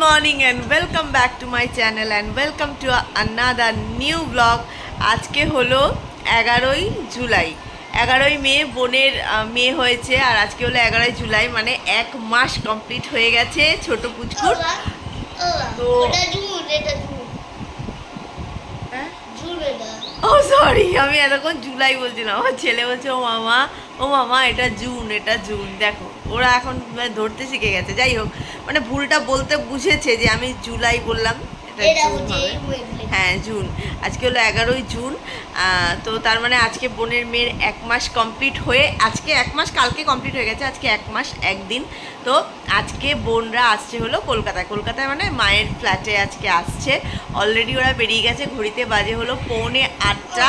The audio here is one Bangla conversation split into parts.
Morning and welcome back to my channel and welcome to another new blog আজকে হলো এগারোই জুলাই। এগারোই মে বোনের মেয়ে হয়েছে আর আজকে হলো এগারোই জুলাই মানে এক মাস কমপ্লিট হয়ে গেছে ছোট পুচকুর। তো- ওটা জুন এটা জুন হ্যাঁ? জুন এটা ও সরি আমি এতক্ষণ জুলাই বলছিলাম। আমার ছেলে বলছে ও মামা ও মামা এটা জুন এটা জুন। দেখো ওরা এখন মানে ধরতে শিখে গেছে। যাই হোক মানে ভুলটা বলতে বুঝেছে যে আমি জুলাই বললাম এটা এটা জুন হবে। হ্যাঁ জুন। আজকে হলো এগারোই জুন তো তার মানে আজকে বোনের মেয়ের এক মাস কমপ্লিট হয়ে আজকে এক মাস কালকে কমপ্লিট হয়ে গেছে আজকে এক মাস একদিন। তো আজকে বোনরা আসছে হলো কলকাতায়। কলকাতায় মানে মায়ের ফ্ল্যাটে আজকে আসছে। অলরেডি ওরা বেরিয়ে গেছে ঘড়িতে বাজে হলো পৌনে আটটা।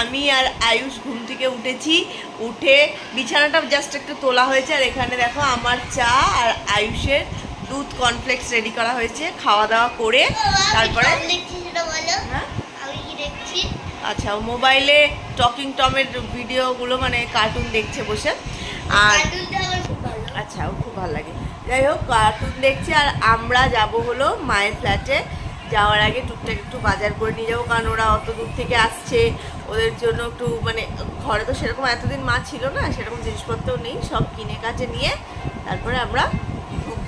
আমি আর আয়ুষ ঘুম থেকে উঠেছি। উঠে বিছানাটা জাস্ট একটু তোলা হয়েছে আর এখানে দেখো আমার চা আর আয়ুষের দুধ কর্নফ্লেক্স রেডি করা হয়েছে খাওয়া দাওয়া করে তারপরে হ্যাঁ? আচ্ছা ও মোবাইলে টকিং টমের ভিডিওগুলো মানে কার্টুন দেখছে বসে। আর আচ্ছা ও খুব ভালো লাগে। যাই হোক কার্টুন দেখছি আর আমরা যাব হলো মায়ের ফ্ল্যাটে যাওয়ার আগে টুকটাক একটু বাজার করে নিয়ে যাব কারণ ওরা অত দূর থেকে আসছে। ওদের জন্য একটু মানে ঘরে তো সেরকম এতদিন মা ছিল না সেরকম জিনিসপত্রও নেই সব কিনে কাজে নিয়ে তারপরে আমরা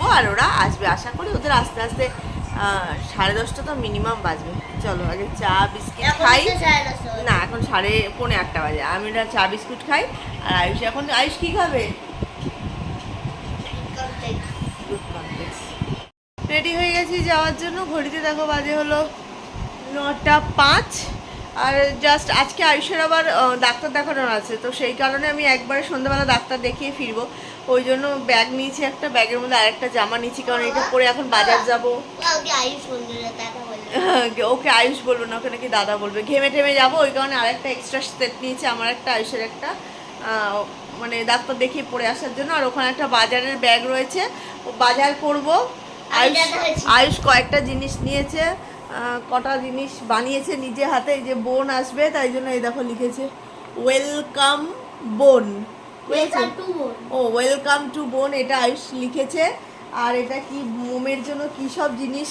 ঢুকবো আর ওরা আসবে। আশা করি ওদের আস্তে আস্তে সাড়ে দশটা তো মিনিমাম বাজবে। চলো আগে চা বিস্কিট খাই। না এখন সাড়ে পৌনে আটটা বাজে। আমি ওটা চা বিস্কুট খাই। আর আয়ুষ এখন আয়ুষ কী খাবে? রেডি হয়ে গেছি যাওয়ার জন্য। ঘড়িতে দেখো বাজে হলো নটা পাঁচ। আর জাস্ট আজকে আয়ুষের আবার ডাক্তার দেখানোর আছে। তো সেই কারণে আমি একবারে সন্ধ্যাবেলা ডাক্তার দেখিয়ে ফিরবো। ওই জন্য ব্যাগ নিয়েছি একটা ব্যাগের মধ্যে আরেকটা জামা নিয়েছি কারণ এটা পরে এখন বাজার যাব। ওকে আয়ুষ বলে ওকে আয়ুষ বলব না ওকে নাকি দাদা বলবে। ঘেমে টেমে যাব ওই কারণে আরেকটা এক্সট্রা সেট নিয়েছি আমার একটা আয়ুষের একটা। মানে ডাক্তার দেখিয়ে পরে আসার জন্য আর ওখানে একটা বাজারের ব্যাগ রয়েছে ও বাজার করব। আয়ুষ আয়ুষ কয়েকটা জিনিস নিয়েছে কটা জিনিস বানিয়েছে নিজে হাতে এই যে বোন আসবে তাই জন্য এই দেখো লিখেছে ওয়েলকাম বোন। বোন ও ওয়েলকাম টু বোন এটা আয়ুষ লিখেছে। আর এটা কি মোমের জন্য কী সব জিনিস?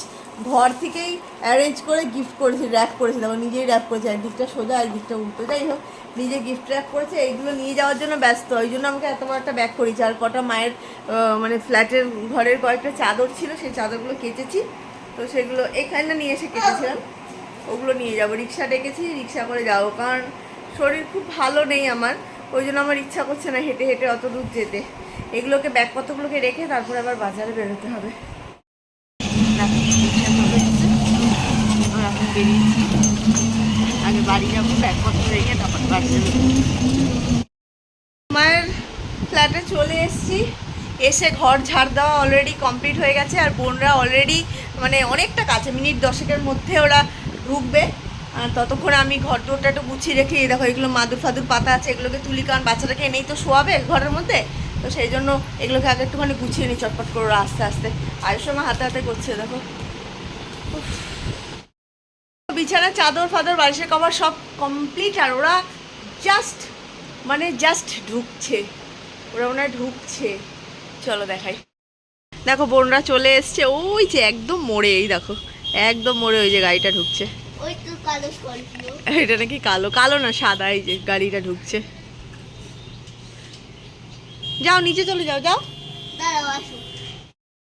ঘর থেকেই অ্যারেঞ্জ করে গিফট করেছে র্যাপ করেছে। দেখো নিজেই র্যাপ করেছে একদিকটা সোজা একদিকটা উল্টো। যাই হোক নিজে গিফট র্যাপ করেছে এইগুলো নিয়ে যাওয়ার জন্য ব্যস্ত। ওই জন্য আমাকে এত বড় একটা ব্যাগ করেছি। আর কটা মায়ের মানে ফ্ল্যাটের ঘরের কয়েকটা চাদর ছিল সেই চাদরগুলো কেচেছি। তো সেগুলো এখানে নিয়ে এসে কেটেছিলাম। ওগুলো নিয়ে যাব। রিক্সা ডেকেছি রিক্সা করে যাব। কারণ শরীর খুব ভালো নেই আমার। ওই জন্য আমার ইচ্ছা করছে না হেঁটে হেঁটে অত দূর যেতে। এগুলোকে ব্যাগপত্রগুলোকে রেখে তারপরে আবার বাজারে বেরোতে হবে। এখন বেরিয়েছি। আগে বাড়ি যাব ব্যাগপত্র রেখে তারপর যাব। মায়ের ফ্ল্যাটে চলে এসেছি। এসে ঘর ঝাড় দেওয়া অলরেডি কমপ্লিট হয়ে গেছে। আর বোনরা অলরেডি মানে অনেকটা কাছে মিনিট দশেকের মধ্যে ওরা ঢুকবে। ততক্ষণে আমি ঘর দোরটা একটু গুছিয়ে রেখে দেখো এগুলো মাদুর ফাদুর পাতা আছে, এগুলোকে তুলি, কারণ বাচ্চাটাকে এনেই তো শোয়াবে ঘরের মধ্যে। তো সেই জন্য এগুলোকে আগে একটুখানি গুছিয়ে নিই, চটপট করে আস্তে আস্তে। আয়ুষ সময় হাতে হাতে করছে, দেখো। বিছানা, চাদর, ফাদর, বালিশের কভার সব কমপ্লিট আর ওরা জাস্ট মানে জাস্ট ঢুকছে। ওরা হয় ঢুকছে। চলো দেখাই। দেখো, বোনরা চলে এসছে। ওই যে একদম মোড়ে, এই দেখো। একদম মোড়ে ওই যে গাড়িটা ঢুকছে। ওই তো এটা নাকি কালো কালো না সাদা এই যে গাড়িটা ঢুকছে। যাও নিচে চলে যাও যাও।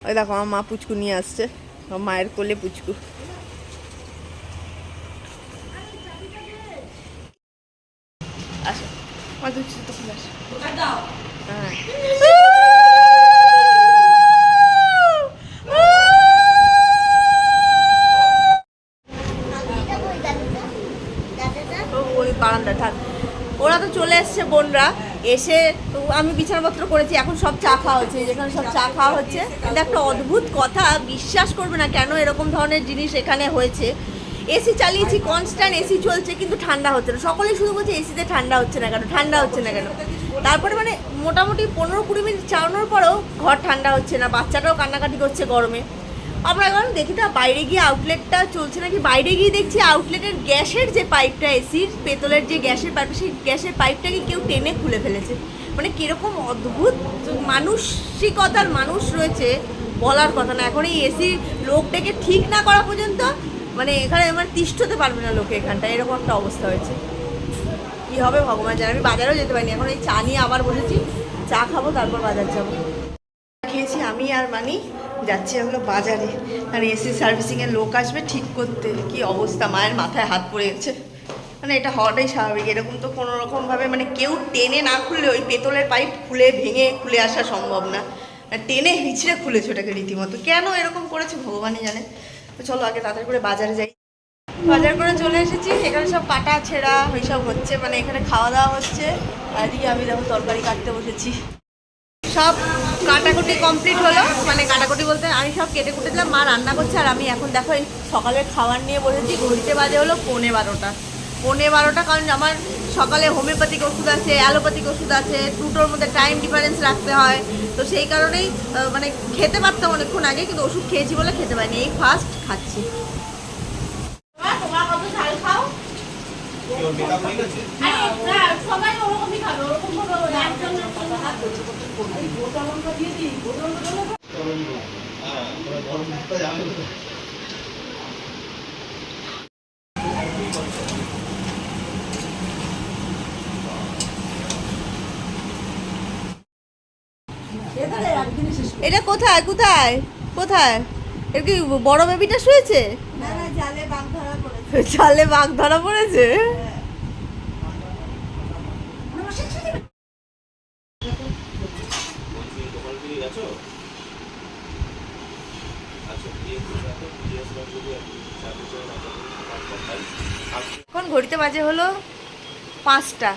ওই দেখো আমার মা পুচকু নিয়ে আসছে। আমার মায়ের কোলে পুচকু আসো মা তুই তো খুলে আসো হ্যাঁ এটা কই দাদুটা দাদাটা ও, ওই বারান্দা থাক ওরা তো চলে এসছে বোনরা এসে আমি বিছানাপত্র করেছি এখন সব চা খাওয়া হচ্ছে যেখানে সব চা খাওয়া হচ্ছে। কিন্তু একটা অদ্ভুত কথা, বিশ্বাস করবে না কেন এরকম ধরনের জিনিস এখানে হয়েছে। এসি চালিয়েছি কনস্ট্যান্ট এসি চলছে, কিন্তু ঠান্ডা হচ্ছে না। সকলেই শুধু বলছে এসিতে ঠান্ডা হচ্ছে না কেন, ঠান্ডা হচ্ছে না কেন? তারপরে মানে মোটামুটি পনেরো কুড়ি মিনিট চালানোর পরেও ঘর ঠান্ডা হচ্ছে না, বাচ্চাটাও কান্নাকাটি করছে গরমে। আমরা এখন দেখি তা বাইরে গিয়ে আউটলেটটা চলছে নাকি? বাইরে গিয়ে দেখছি আউটলেটের গ্যাসের যে পাইপটা এসির পেতলের যে গ্যাসের পাইপ, সেই গ্যাসের পাইপটাকে কেউ টেনে খুলে ফেলেছে। মানে কীরকম অদ্ভুত মানসিকতার মানুষ রয়েছে বলার কথা না। এখন এই এসি লোকটাকে ঠিক না করা পর্যন্ত মানে এখানে মানে তিষ্ঠতে পারবে না লোকে এখানটা। এরকম একটা অবস্থা হয়েছে। কি হবে ভগবান জানে। আমি বাজারেও যেতে পারিনি। এখন এই চা নিয়ে আবার বসেছি। চা খাব, তারপর বাজার যাব। খেয়েছি আমি আর মানি। যাচ্ছি হলো বাজারে। আর এসি সার্ভিসিংয়ের লোক আসবে ঠিক করতে। কি অবস্থা? মায়ের মাথায় হাত পড়ে গেছে। মানে এটা হওয়াটাই স্বাভাবিক। এরকম তো কোনো রকমভাবে মানে কেউ টেনে না খুললে ওই পেতলের পাইপ খুলে ভেঙে খুলে আসা সম্ভব না। আর টেনে হিচড়ে খুলেছে ওটাকে রীতিমতো। কেন এরকম করেছে ভগবানই জানে। তো চলো আগে তাড়াতাড়ি করে বাজারে যাই। বাজার করে চলে এসেছি। এখানে সব কাটা ছেঁড়া ওইসব হচ্ছে। মানে এখানে খাওয়া দাওয়া হচ্ছে। আর এদিকে আমি দেখো তরকারি কাটতে বসেছি। সব কাটাকুটি কমপ্লিট হলো। মানে কাটাকুটি বলতে আমি সব কেটে কুটে দিলাম মা রান্না করছে আর আমি এখন দেখো এই সকালের খাবার নিয়ে বসেছি ঘড়িতে বাজে হলো পৌনে বারোটা। পৌনে বারোটা কারণ আমার সকালে হোমিওপ্যাথিক ওষুধ আছে অ্যালোপ্যাথিক ওষুধ আছে দুটোর মধ্যে টাইম ডিফারেন্স রাখতে হয়। তো সেই কারণেই মানে খেতে পারতাম অনেকক্ষণ আগে কিন্তু ওষুধ খেয়েছি বলে খেতে পারিনি এই ফার্স্ট খাচ্ছি। তোমার কত এটা কোথায়? কোথায়? কোথায়? এর কি বড় বেবিটা শুয়েছে? না না জালে বাঘ ধরা পড়েছে। চালে বাঘ ধরা পড়েছে? এখন ঘড়িতে বাজে হলো পাঁচটা।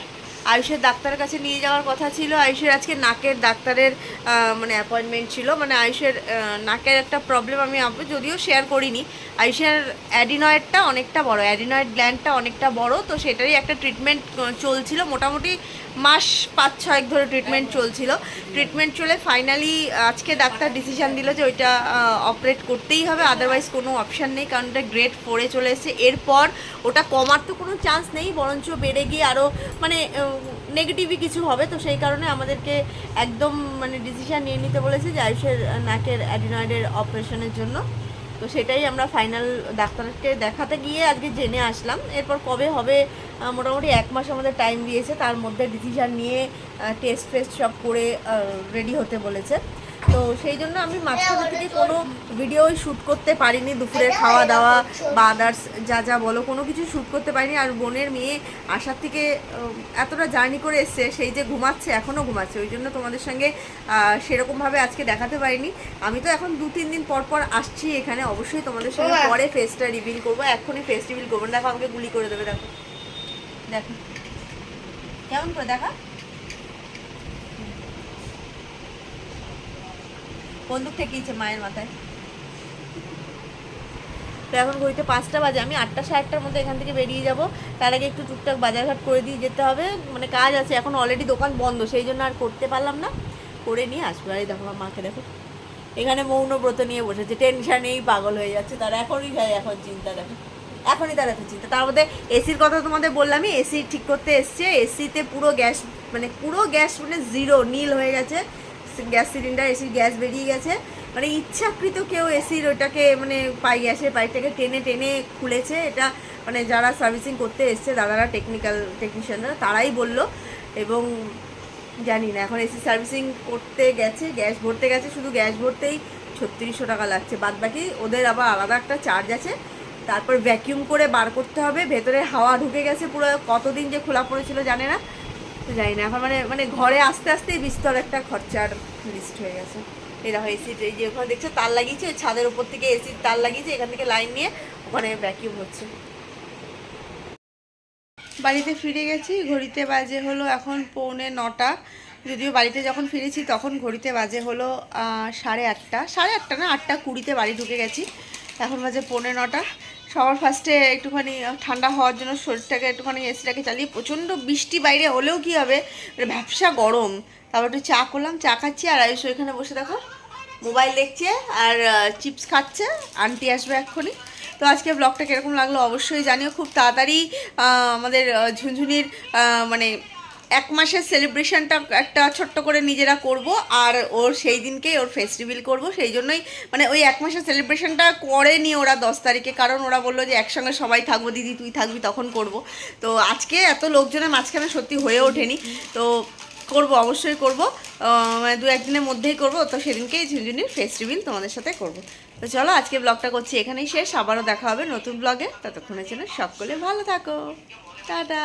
আয়ুষের ডাক্তারের কাছে নিয়ে যাওয়ার কথা ছিল। আয়ুষের আজকে নাকের ডাক্তারের মানে অ্যাপয়েন্টমেন্ট ছিল। মানে আয়ুষের নাকের একটা প্রবলেম আমি যদিও শেয়ার করিনি। আয়ুষের অ্যাডিনয়েডটা অনেকটা বড়। অ্যাডিনয়েড গ্ল্যান্ডটা অনেকটা বড়। তো সেটারই একটা ট্রিটমেন্ট চলছিল। মোটামুটি মাস পাঁচ, ছয়েক ধরে ট্রিটমেন্ট চলছিল। ট্রিটমেন্ট চলে ফাইনালি আজকে ডাক্তার ডিসিশন দিল যে ওইটা অপারেট করতেই হবে আদারওয়াইজ কোনো অপশান নেই, কারণ ওটা গ্রেড ফোরে চলে এসেছে। এরপর ওটা কমার তো কোনো চান্স নেই, বরঞ্চ বেড়ে গিয়ে আরও মানে নেগেটিভই কিছু হবে। তো সেই কারণে আমাদেরকে একদম মানে ডিসিশন নিয়ে নিতে বলেছে যে আয়ুষের নাকের অ্যাডিনয়েডের অপারেশনের জন্য। তো সেটাই আমরা ফাইনাল ডাক্তারকে দেখাতে গিয়ে আজকে জেনে আসলাম। এরপর কবে হবে মোটামুটি এক মাস আমাদের টাইম দিয়েছে, তার মধ্যে ডিসিশান নিয়ে টেস্ট ফেস্ট সব করে রেডি হতে বলেছে। তো সেই জন্য আমি মাঝখানে থেকে কোনো ভিডিও শ্যুট করতে পারিনি। দুপুরের খাওয়া দাওয়া বা আদার্স যা যা বলো কোনো কিছু শ্যুট করতে পারিনি। আর বোনের মেয়ে আসার থেকে এতটা জার্নি করে এসছে সেই যে ঘুমাচ্ছে এখনও ঘুমাচ্ছে। ওই জন্য তোমাদের সঙ্গে সেরকমভাবে আজকে দেখাতে পারিনি। আমি তো এখন দু তিন দিন পর পর আসছি এখানে। অবশ্যই তোমাদের সঙ্গে পরে ফেসটা রিভিল করব। এখনই ফেস রিভিল করব দেখো আমাকে গুলি করে দেবে দেখো। দেখো। কেমন করে দেখা? বন্দুক ঠেকিয়েছে মায়ের মাথায়। তো এখন ঘড়িতে পাঁচটা বাজে, আমি আটটা সাড়ে আটটার মধ্যে এখান থেকে বেরিয়ে যাব। তার আগে একটু টুকটাক বাজারঘাট করে দিয়ে যেতে হবে। মানে কাজ আছে, এখন অলরেডি দোকান বন্ধ, সেই জন্য আর করতে পারলাম না। করে নিয়ে আসব। আর দেখো মাকে দেখো। এখানে মৌনব্রত নিয়ে বসেছে। টেনশানেই পাগল হয়ে যাচ্ছে তার। এখনই যায় এখন চিন্তা দেখো। এখনই তার এত চিন্তা। তার মধ্যে এসির কথা তোমাদের বললামই এসি ঠিক করতে এসছে। এসিতে পুরো গ্যাস মানে পুরো গ্যাস মানে জিরো নীল হয়ে গেছে। গ্যাস সিলিন্ডার এসির গ্যাস বেরিয়ে গেছে। মানে ইচ্ছাকৃত কেউ এসির ওটাকে মানে পাই গ্যাসের পাইপটাকে টেনে টেনে খুলেছে। এটা মানে যারা সার্ভিসিং করতে এসছে, দাদারা টেকনিক্যাল টেকনিশিয়ানরা তারাই বলল। এবং জানি না, এখন এসি সার্ভিসিং করতে গেছে, গ্যাস ভরতে গেছে। শুধু গ্যাস ভরতেই ছত্রিশশো টাকা লাগছে। বাদ বাকি ওদের আবার আলাদা একটা চার্জ আছে। তারপর ভ্যাকিউম করে বার করতে হবে। ভেতরে হাওয়া ঢুকে গেছে পুরো। কতদিন যে খোলা পড়েছিল জানে না। জানি না, এখন মানে মানে ঘরে আস্তে আস্তেই বিস্তর একটা খরচার লিস্ট হয়ে গেছে। দেখো এসি এই যে ওখানে দেখছ তার লাগিয়েছে, ওই ছাদের উপর থেকে এসির তার লাগিয়েছে, এখান থেকে লাইন নিয়ে ওখানে ভ্যাকিউম হচ্ছে। বাড়িতে ফিরে গেছি, ঘড়িতে বাজে হলো এখন পৌনে নটা। যদিও বাড়িতে যখন ফিরেছি তখন ঘড়িতে বাজে হলো সাড়ে আটটা। সাড়ে আটটা না, আটটা কুড়িতে বাড়ি ঢুকে গেছি। এখন বাজে পৌনে নটা। সবার ফার্স্টে একটুখানি ঠান্ডা হওয়ার জন্য শরীরটাকে একটুখানি এসিটাকে চালিয়ে প্রচণ্ড বৃষ্টি বাইরে হলেও কি হবে? মানে ব্যবসা গরম। তারপর একটু চা করলাম, চা খাচ্ছি আর আয়ুষ ওইখানে বসে দেখো মোবাইল দেখছে আর চিপস খাচ্ছে। আন্টি আসবে এক্ষুনি। তো আজকে ব্লগটা কীরকম লাগল অবশ্যই জানিও। খুব তাড়াতাড়ি আমাদের ঝুনঝুনির মানে এক মাসের সেলিব্রেশনটা একটা ছোট্ট করে নিজেরা করব, আর ওর সেই দিনকেই ওর ফেস্টিভ্যাল করব। সেই জন্যই মানে ওই এক মাসের সেলিব্রেশনটা করেনি ওরা দশ তারিখে, কারণ ওরা বলল যে একসঙ্গে সবাই থাকব, দিদি তুই থাকবি, তখন করব। তো আজকে এত লোকজনের মাঝখানে সত্যি হয়ে ওঠেনি। তো করব, অবশ্যই করব। মানে দু একদিনের মধ্যেই করব, তো সেদিনকেই ঝুনঝুনির ফেস্টিভ্যাল তোমাদের সাথে করব। তো চলো আজকে ব্লগটা করছি এখানেই শেষ, আবারও দেখা হবে নতুন ব্লগে ততক্ষণের জন্য সকলে ভালো থাকো। টাটা।